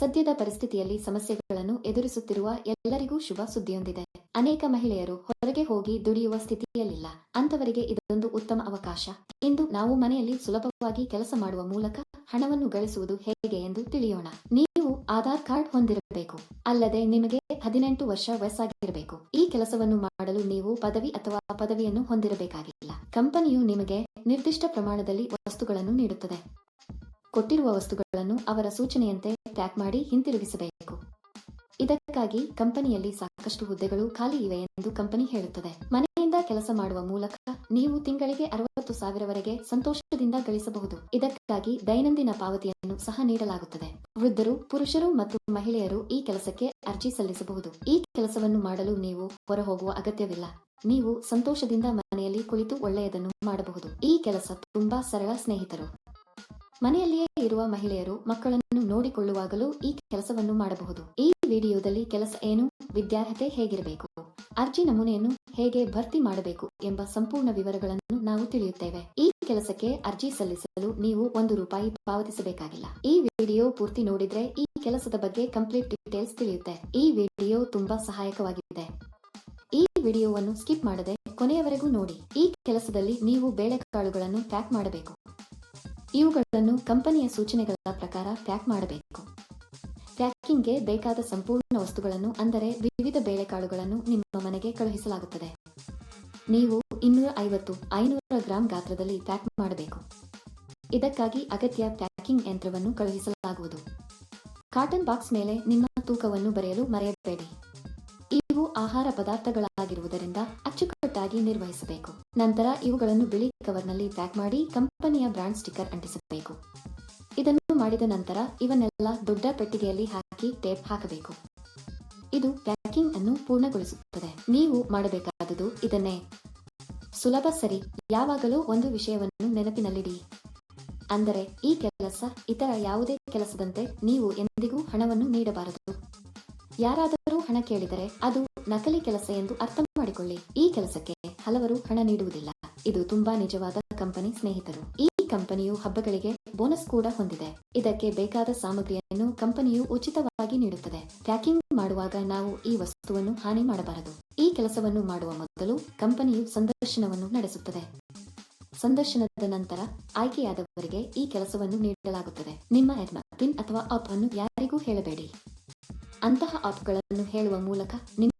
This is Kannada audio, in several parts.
ಸದ್ಯದ ಪರಿಸ್ಥಿತಿಯಲ್ಲಿ ಸಮಸ್ಯೆಗಳನ್ನು ಎದುರಿಸುತ್ತಿರುವ ಎಲ್ಲರಿಗೂ ಶುಭ ಸುದ್ದಿಯೊಂದಿದೆ. ಅನೇಕ ಮಹಿಳೆಯರು ಹೊರಗೆ ಹೋಗಿ ದುಡಿಯುವ ಸ್ಥಿತಿಯಲ್ಲಿಲ್ಲ. ಅಂತವರಿಗೆ ಇದೊಂದು ಉತ್ತಮ ಅವಕಾಶ. ಇಂದು ನಾವು ಮನೆಯಲ್ಲಿ ಸುಲಭವಾಗಿ ಕೆಲಸ ಮಾಡುವ ಮೂಲಕ ಹಣವನ್ನು ಗಳಿಸುವುದು ಹೇಗೆ ಎಂದು ತಿಳಿಯೋಣ. ನೀವು ಆಧಾರ್ ಕಾರ್ಡ್ ಹೊಂದಿರಬೇಕು. ಅಲ್ಲದೆ ನಿಮಗೆ ಹದಿನೆಂಟು ವರ್ಷ ವಯಸ್ಸಾಗಿರಬೇಕು. ಈ ಕೆಲಸವನ್ನು ಮಾಡಲು ನೀವು ಪದವಿ ಅಥವಾ ಪದವಿಯನ್ನು ಹೊಂದಿರಬೇಕಾಗಿಲ್ಲ. ಕಂಪನಿಯು ನಿಮಗೆ ನಿರ್ದಿಷ್ಟ ಪ್ರಮಾಣದಲ್ಲಿ ವಸ್ತುಗಳನ್ನು ನೀಡುತ್ತದೆ. ಕೊಟ್ಟಿರುವ ವಸ್ತುಗಳನ್ನು ಅವರ ಸೂಚನೆಯಂತೆ ಪ್ಯಾಕ್ ಮಾಡಿ ಹಿಂತಿರುಗಿಸಬೇಕು. ಇದಕ್ಕಾಗಿ ಕಂಪನಿಯಲ್ಲಿ ಸಾಕಷ್ಟು ಹುದ್ದೆಗಳು ಖಾಲಿ ಇವೆ ಎಂದು ಕಂಪನಿ ಹೇಳುತ್ತದೆ. ಮನೆಯಿಂದ ಕೆಲಸ ಮಾಡುವ ಮೂಲಕ ನೀವು ತಿಂಗಳಿಗೆ ಅರವತ್ತು ಸಾವಿರವರೆಗೆ ಸಂತೋಷದಿಂದ ಗಳಿಸಬಹುದು. ಇದಕ್ಕಾಗಿ ದೈನಂದಿನ ಪಾವತಿಯನ್ನು ಸಹ ನೀಡಲಾಗುತ್ತದೆ. ವೃದ್ಧರು, ಪುರುಷರು ಮತ್ತು ಮಹಿಳೆಯರು ಈ ಕೆಲಸಕ್ಕೆ ಅರ್ಜಿ ಸಲ್ಲಿಸಬಹುದು. ಈ ಕೆಲಸವನ್ನು ಮಾಡಲು ನೀವು ಹೊರಹೋಗುವ ಅಗತ್ಯವಿಲ್ಲ. ನೀವು ಸಂತೋಷದಿಂದ ಮನೆಯಲ್ಲಿ ಕುಳಿತು ಒಳ್ಳೆಯದನ್ನು ಮಾಡಬಹುದು. ಈ ಕೆಲಸ ತುಂಬಾ ಸರಳ ಸ್ನೇಹಿತರು. ಮನೆಯಲ್ಲಿಯೇ ಇರುವ ಮಹಿಳೆಯರು ಮಕ್ಕಳನ್ನು ನೋಡಿಕೊಳ್ಳುವಾಗಲೂ ಈ ಕೆಲಸವನ್ನು ಮಾಡಬಹುದು. ಈ ವಿಡಿಯೋದಲ್ಲಿ ಕೆಲಸ ಏನು, ವಿದ್ಯಾರ್ಹತೆ ಹೇಗಿರಬೇಕು, ಅರ್ಜಿ ನಮೂನೆಯನ್ನು ಹೇಗೆ ಭರ್ತಿ ಮಾಡಬೇಕು ಎಂಬ ಸಂಪೂರ್ಣ ವಿವರಗಳನ್ನು ನಾವು ತಿಳಿಯುತ್ತೇವೆ. ಈ ಕೆಲಸಕ್ಕೆ ಅರ್ಜಿ ಸಲ್ಲಿಸಲು ನೀವು ಒಂದು ರೂಪಾಯಿ ಪಾವತಿಸಬೇಕಾಗಿಲ್ಲ. ಈ ವಿಡಿಯೋ ಪೂರ್ತಿ ನೋಡಿದ್ರೆ ಈ ಕೆಲಸದ ಬಗ್ಗೆ ಕಂಪ್ಲೀಟ್ ಡೀಟೇಲ್ಸ್ ತಿಳಿಯುತ್ತೆ. ಈ ವಿಡಿಯೋ ತುಂಬಾ ಸಹಾಯಕವಾಗಿದೆ. ಈ ವಿಡಿಯೋವನ್ನು ಸ್ಕಿಪ್ ಮಾಡದೆ ಕೊನೆಯವರೆಗೂ ನೋಡಿ. ಈ ಕೆಲಸದಲ್ಲಿ ನೀವು ಬೇಳೆಕಾಳುಗಳನ್ನು ಪ್ಯಾಕ್ ಮಾಡಬೇಕು. ಇವುಗಳನ್ನು ಕಂಪನಿಯ ಸೂಚನೆಗಳ ಪ್ರಕಾರ ಪ್ಯಾಕ್ ಮಾಡಬೇಕು. ಪ್ಯಾಕಿಂಗ್ಗೆ ಬೇಕಾದ ಸಂಪೂರ್ಣ ವಸ್ತುಗಳನ್ನು, ಅಂದರೆ ವಿವಿಧ ಬೇಳೆಕಾಳುಗಳನ್ನು ನಿಮ್ಮ ಮನೆಗೆ ಕಳುಹಿಸಲಾಗುತ್ತದೆ. ನೀವು ಇನ್ನೂರ ಐವತ್ತು ಐನೂರ ಗ್ರಾಂ ಗಾತ್ರದಲ್ಲಿ ಪ್ಯಾಕ್ ಮಾಡಬೇಕು. ಇದಕ್ಕಾಗಿ ಅಗತ್ಯ ಪ್ಯಾಕಿಂಗ್ ಯಂತ್ರವನ್ನು ಕಳುಹಿಸಲಾಗುವುದು. ಕಾಟನ್ ಬಾಕ್ಸ್ ಮೇಲೆ ನಿಮ್ಮ ತೂಕವನ್ನು ಬರೆಯಲು ಮರೆಯಬೇಡಿ. ಇವು ಆಹಾರ ಪದಾರ್ಥಗಳಾಗಿರುವುದರಿಂದ ಅಚ್ಚುಕಟ್ಟಾಗಿ ನಿರ್ವಹಿಸಬೇಕು. ನಂತರ ಇವುಗಳನ್ನು ಬಿಳಿ ಕವರ್ನಲ್ಲಿ ಪ್ಯಾಕ್ ಮಾಡಿ ಕಂಪನಿಯ ಬ್ರಾಂಡ್ ಸ್ಟಿಕ್ಕರ್ ಅಂಟಿಸಬೇಕು. ಇದನ್ನು ಮಾಡಿದ ನಂತರ ಇವನ್ನೆಲ್ಲ ದೊಡ್ಡ ಪೆಟ್ಟಿಗೆಯಲ್ಲಿ ಹಾಕಿ ಟೇಪ್ ಹಾಕಬೇಕು. ಇದು ಪ್ಯಾಕಿಂಗ್ ಅನ್ನು ಪೂರ್ಣಗೊಳಿಸುತ್ತದೆ. ನೀವು ಮಾಡಬೇಕಾದುದು ಇದನ್ನೇ. ಸುಲಭ ಸರಿ. ಯಾವಾಗಲೂ ಒಂದು ವಿಷಯವನ್ನು ನೆನಪಿನಲ್ಲಿಡಿ. ಅಂದರೆ ಈ ಕೆಲಸ ಇತರ ಯಾವುದೇ ಕೆಲಸದಂತೆ ನೀವು ಎಂದಿಗೂ ಹಣವನ್ನು ನೀಡಬಾರದು. ಯಾರಾದರೂ ಹಣ ಕೇಳಿದರೆ ಅದು ನಕಲಿ ಕೆಲಸ ಎಂದು ಅರ್ಥ ಮಾಡಿಕೊಳ್ಳಿ ಈ ಕೆಲಸಕ್ಕೆ ಹಲವರು ಹಣ ನೀಡುವುದಿಲ್ಲ. ಇದು ತುಂಬಾ ನಿಜವಾದ ಕಂಪನಿ ಸ್ನೇಹಿತರು. ಈ ಕಂಪನಿಯು ಹಬ್ಬಗಳಿಗೆ ಬೋನಸ್ ಕೂಡ ಹೊಂದಿದೆ. ಇದಕ್ಕೆ ಬೇಕಾದ ಸಾಮಗ್ರಿಯನ್ನು ಕಂಪನಿಯು ಉಚಿತವಾಗಿ ನೀಡುತ್ತದೆ. ಪ್ಯಾಕಿಂಗ್ ಮಾಡುವಾಗ ನಾವು ಈ ವಸ್ತುವನ್ನು ಹಾನಿ ಮಾಡಬಾರದು. ಈ ಕೆಲಸವನ್ನು ಮಾಡುವ ಮೊದಲು ಕಂಪನಿಯು ಸಂದರ್ಶನವನ್ನು ನಡೆಸುತ್ತದೆ. ಸಂದರ್ಶನದ ನಂತರ ಆಯ್ಕೆಯಾದವರಿಗೆ ಈ ಕೆಲಸವನ್ನು ನೀಡಲಾಗುತ್ತದೆ. ನಿಮ್ಮ ಎರ್ನ ಪಿನ್ ಅಥವಾ ಆಪ್ ಅನ್ನು ಯಾರಿಗೂ ಹೇಳಬೇಡಿ. ಅಂತಹ ಆಪ್ಗಳನ್ನು ಹೇಳುವ ಮೂಲಕ ನಿಮ್ಮ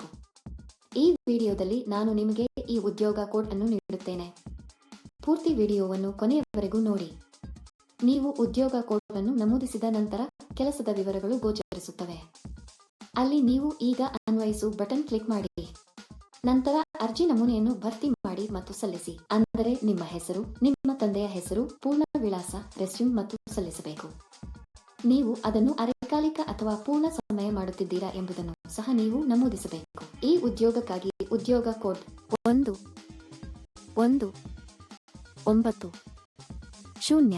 ಈ ವಿಡಿಯೋದಲ್ಲಿ ನಾನು ನಿಮಗೆ ಈ ಉದ್ಯೋಗ ಕೋಡ್ ಅನ್ನು ನೀಡುತ್ತೇನೆ. ಪೂರ್ತಿ ವಿಡಿಯೋವನ್ನು ಕೊನೆಯವರೆಗೂ ನೋಡಿ. ನೀವು ಉದ್ಯೋಗ ಕೋಡ್ ಅನ್ನು ನಮೂದಿಸಿದ ನಂತರ ಕೆಲಸದ ವಿವರಗಳು ಗೋಚರಿಸುತ್ತವೆ. ಅಲ್ಲಿ ನೀವು ಈಗ ಅನ್ವಯಿಸು ಬಟನ್ ಕ್ಲಿಕ್ ಮಾಡಿ. ನಂತರ ಅರ್ಜಿ ನಮೂನೆಯನ್ನು ಭರ್ತಿ ಮಾಡಿ ಮತ್ತು ಸಲ್ಲಿಸಿ. ಅಂದರೆ ನಿಮ್ಮ ಹೆಸರು, ನಿಮ್ಮ ತಂದೆಯ ಹೆಸರು, ಪೂರ್ಣ ವಿಳಾಸ, ರೆಸ್ಯೂಮ್ ಮತ್ತು ಸಲ್ಲಿಸಬೇಕು. ನೀವು ಅದನ್ನು ಅರೆಕಾಲಿಕ ಅಥವಾ ಪೂರ್ಣ ಸಮಯ ಮಾಡುತ್ತಿದ್ದೀರಾ ಎಂಬುದನ್ನು ಸಹ ನೀವು ನಮೂದಿಸಬೇಕು. ಈ ಉದ್ಯೋಗಕ್ಕಾಗಿ ಉದ್ಯೋಗ ಕೋಡ್ ಒಂದು ಒಂದು, ಒಂಬತ್ತು, ಶೂನ್ಯ.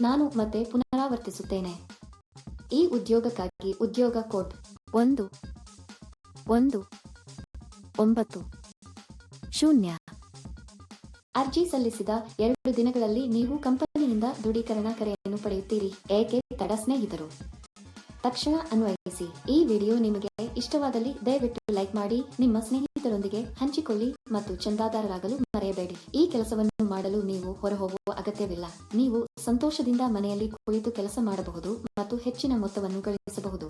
ನಾನು ಮತ್ತೆ ಪುನರಾವರ್ತಿಸುತ್ತೇನೆ. ಈ ಉದ್ಯೋಗಕ್ಕಾಗಿ ಉದ್ಯೋಗ ಕೋಡ್ ಒಂದು ಒಂದು, ಒಂಬತ್ತು, ಶೂನ್ಯ. ಅರ್ಜಿ ಸಲ್ಲಿಸಿದ ಎರಡು ದಿನಗಳಲ್ಲಿ ನೀವು ಕಂಪನಿಯಿಂದ ದೃಢೀಕರಣ ಕರೆಯನ್ನು ಪಡೆಯುತ್ತೀರಿ. ಏಕೆ? ತಡ ಸ್ನೇಹಿತರು. ತಕ್ಷಣ ಅನ್ವಯಿಸಿ. ಈ ವಿಡಿಯೋ ನಿಮಗೆ ಇಷ್ಟವಾದಲ್ಲಿ ದಯವಿಟ್ಟು ಲೈಕ್ ಮಾಡಿ, ನಿಮ್ಮ ಸ್ನೇಹಿತರೊಂದಿಗೆ ಹಂಚಿಕೊಳ್ಳಿ ಮತ್ತು ಚಂದಾದಾರರಾಗಲು ಮರೆಯಬೇಡಿ. ಈ ಕೆಲಸವನ್ನು ಮಾಡಲು ನೀವು ಹೊರಹೋಗುವ ಅಗತ್ಯವಿಲ್ಲ. ನೀವು ಸಂತೋಷದಿಂದ ಮನೆಯಲ್ಲಿ ಕುಳಿತು ಕೆಲಸ ಮಾಡಬಹುದು ಮತ್ತು ಹೆಚ್ಚಿನ ಮೊತ್ತವನ್ನು ಗಳಿಸಬಹುದು.